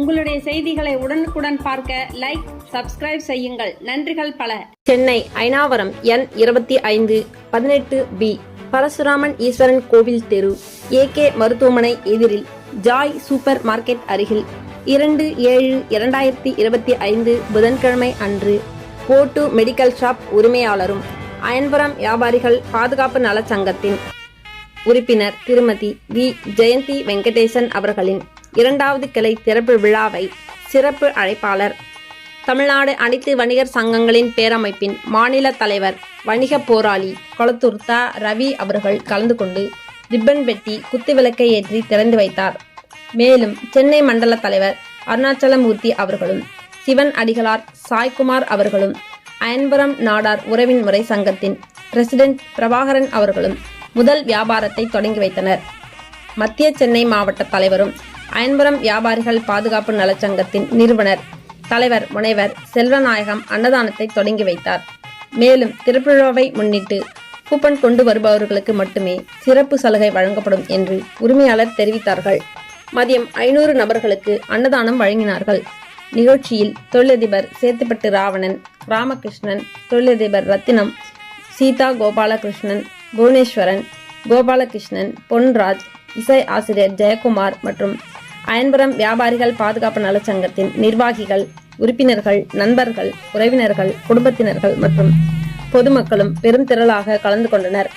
உங்களுடைய செய்திகளை உடனுக்குடன் பார்க்க லைக் சப்ஸ்கிரைப் செய்யுங்கள். நன்றிகள் பல. சென்னை ஐனாவரம் எண் இருபத்தி ஐந்து பதினெட்டு பி. பரசுராமன் ஈஸ்வரன் கோவில் தெரு ஏகே மருத்துவமனை எதிரில் ஜாய் சூப்பர் மார்க்கெட் அருகில் இரண்டு ஏழு இரண்டாயிரத்தி இருபத்தி ஐந்து புதன்கிழமை அன்று போட்டு மெடிக்கல் ஷாப் உரிமையாளரும் அயன்புரம் வியாபாரிகள் பாதுகாப்பு நலச்சங்கத்தின் உறுப்பினர் திருமதி வி. ஜெயந்தி வெங்கடேசன் அவர்களின் இரண்டாவது கிளை திறப்பு விழாவை சிறப்பு அழைப்பாளர். தமிழ்நாடு அனைத்து வணிகர் சங்கங்களின் பேரமைப்பின் மாநில தலைவர் வணிக போராளி கொளத்தூர் த. ரவி அவர்கள் கலந்து கொண்டு ரிப்பன் வெட்டி குத்துவிளக்கை ஏற்றி திறந்து வைத்தார். மேலும் சென்னை மண்டல தலைவர் அருணாச்சலமூர்த்தி அவர்களும் சிவன் அடிகளார் சாய்குமார் அவர்களும் அயன்புரம் நாடார் உறவின் முறை சங்கத்தின் பிரசிடென்ட் பிரபாகரன் அவர்களும் முதல் வியாபாரத்தை தொடங்கி வைத்தனர். மத்திய சென்னை மாவட்ட தலைவரும் அயன்புரம் வியாபாரிகள் பாதுகாப்பு நலச்சங்கத்தின் நிறுவனர் தலைவர் முனைவர் செல்வநாயகம் அன்னதானத்தை தொடங்கி வைத்தார். மேலும் திருப்பிழாவை முன்னிட்டு கூப்பன் கொண்டு வருபவர்களுக்கு மட்டுமே சிறப்பு சலுகை வழங்கப்படும் என்று உரிமையாளர் தெரிவித்தார்கள். மதியம் ஐநூறு நபர்களுக்கு அன்னதானம் வழங்கினார்கள். நிகழ்ச்சியில் தொழிலதிபர் சேத்துப்பட்டு ராவணன் ராமகிருஷ்ணன் தொழிலதிபர் ரத்தினம் சீதா கோபாலகிருஷ்ணன் புவனேஸ்வரன் கோபாலகிருஷ்ணன் பொன்ராஜ் இசை ஆசிரியர் ஜெயக்குமார் மற்றும் அயன்புரம் வியாபாரிகள் பாதுகாப்பு நலச்சங்கத்தின் நிர்வாகிகள் உறுப்பினர்கள் நண்பர்கள் உறவினர்கள் குடும்பத்தினர்கள் மற்றும் பொதுமக்களும் பெரும் திரளாக கலந்து கொண்டனர்.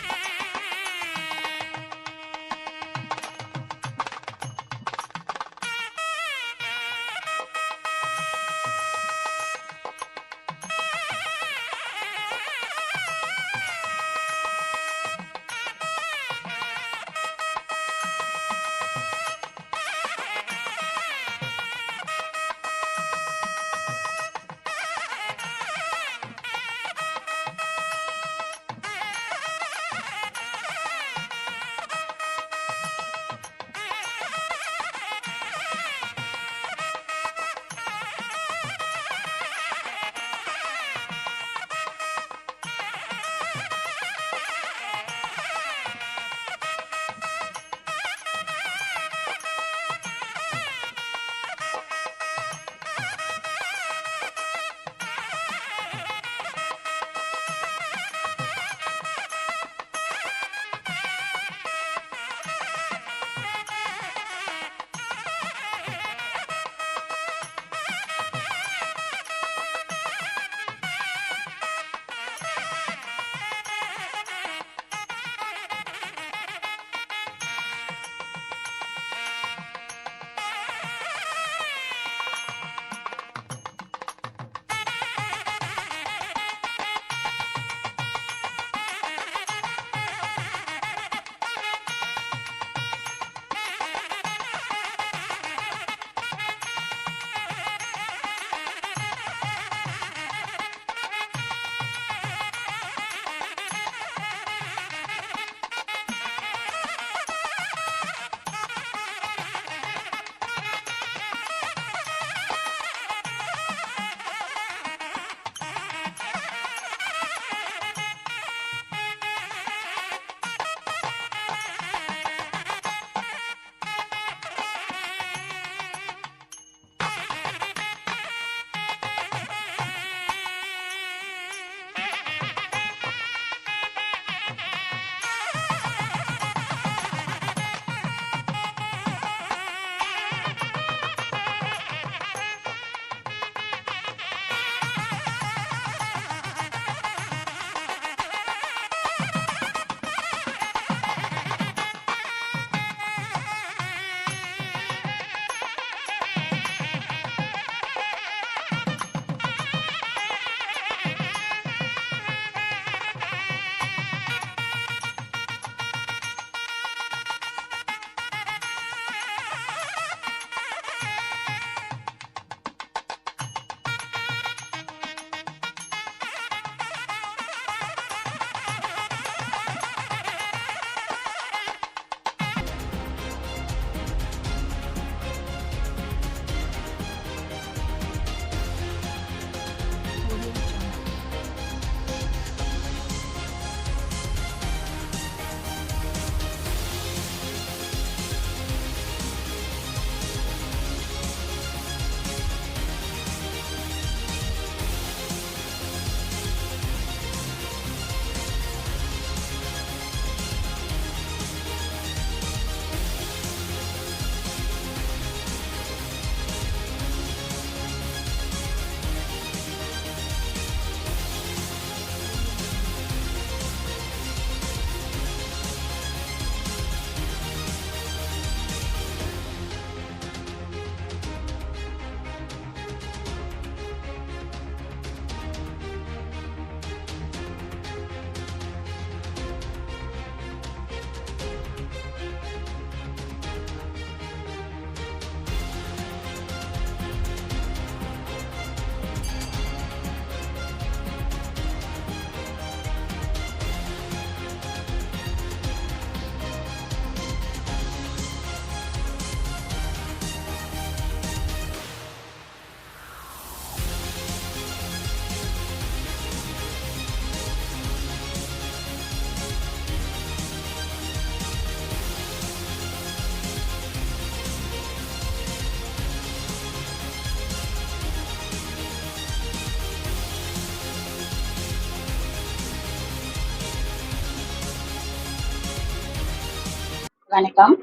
வணக்கம்.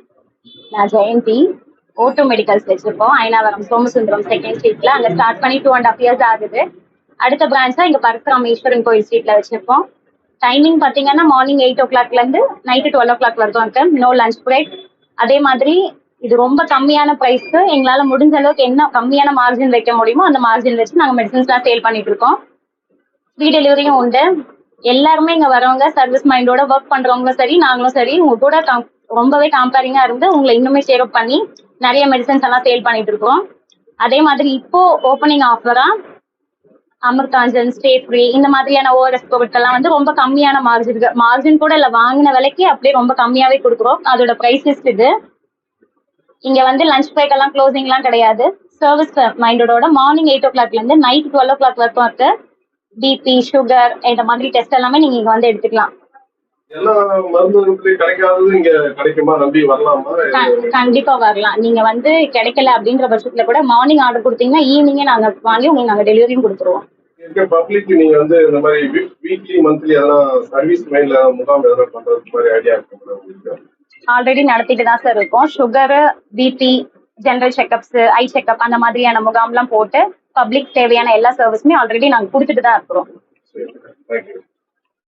நான் ஜெயந்தி. ஓட்டோ மெடிக்கல்ஸ் வச்சிருக்கோம் ஐனாவரம் சோமசுந்தரம் செகண்ட் ஸ்ட்ரீட்ல அங்க ஸ்டார்ட் பண்ணி டூ அண்ட் ஹாஃப் இயர்ஸ் ஆகுது. அடுத்த பிரான்ச்சா இங்க பரசுராமேஸ்வரன் கோயில் ஸ்ட்ரீட்ல வச்சிருக்கோம். டைமிங் பாத்தீங்கன்னா மார்னிங் எயிட் ஓ கிளாக்ல இருந்து நைட்டு டுவெல் ஓ கிளாக் வரைக்கும் இருக்கு. நோ லஞ்ச் பிரேக் அதே மாதிரி இது ரொம்ப கம்மியான ப்ரைஸ்க்கு எங்களால முடிஞ்ச அளவுக்கு என்ன கம்மியான மார்ஜின் வைக்க முடியுமோ அந்த மார்ஜின் வச்சு நாங்க மெடிசன்ஸ்லாம் சேல் பண்ணிட்டு இருக்கோம். ஃப்ரீ டெலிவரியும் உண்டு. எல்லாருமே இங்க வரவங்க சர்வீஸ் மைண்டோட ஒர்க் பண்றவங்களும் சரி நாங்களும் சரி உங்க கூட ரொம்பவே கம்பேரிங்கா இருந்து உங்களை இன்னுமே சேவ் பண்ணி நிறைய மெடிசன்ஸ் எல்லாம் சேல் பண்ணிட்டு இருக்கோம். அதே மாதிரி இப்போ ஓப்பனிங் ஆஃபரா அமிர்தாஞ்சன் ஸ்டே ஃப்ரீ இந்த மாதிரியான ஓஆர்எஸ் பொருட்கள்லாம் வந்து ரொம்ப கம்மியான மார்ஜின் மார்ஜின் கூட இல்லை வாங்கின விலைக்கு அப்படியே ரொம்ப கம்மியாவே கொடுக்குறோம். அதோட ப்ரைஸஸ் இது. இங்க வந்து லஞ்ச் பிரேக் எல்லாம் க்ளோசிங் எல்லாம் கிடையாது. சர்வீஸ் மைண்டோட மார்னிங் எயிட் ஓ கிளாக்ல இருந்து நைட் டுவெல் ஓ கிளாக் வரைக்கும் இருக்கு. பிபி சுகர் இந்த மாதிரி டெஸ்ட் எல்லாமே நீங்க இங்க வந்து எடுத்துக்கலாம். எல்லா மருந்துகளுக்கும் கிடைக்காதது இங்க கிடைக்குமா? நம்பி வரலாமா? க- கண்டிப்பா வரலாம். நீங்க வந்து கிடைக்கல அப்படின்ற பட்சத்துல கூட மார்னிங் ஆர்டர் கொடுத்தீங்கன்னா ஈவினிங்கே நாங்க வாங்கி உங்களுக்கு நாங்க டெலிவரியும் கொடுத்துருவோம். இருக்க பப்ளிக் நீங்க வந்து இந்த மாதிரி வீக்லி மந்த்லி எதனா சர்வீஸ் மைண்ட்ல முகாம் எதனா பண்றது மாதிரி ஐடியா இருக்கு உங்களுக்கு? ஆல்ரெடி நடத்திட்டு தான் சார் இருக்கோம். Sugar BP general checkups eye checkup அந்த மாதிரியான முகாம்லாம் போட்டு பப்ளிக் தேவையான எல்லா சர்வீஸுமே ஆல்ரெடி நாங்க கொடுத்துட்டு தான் இருக்கிறோம்.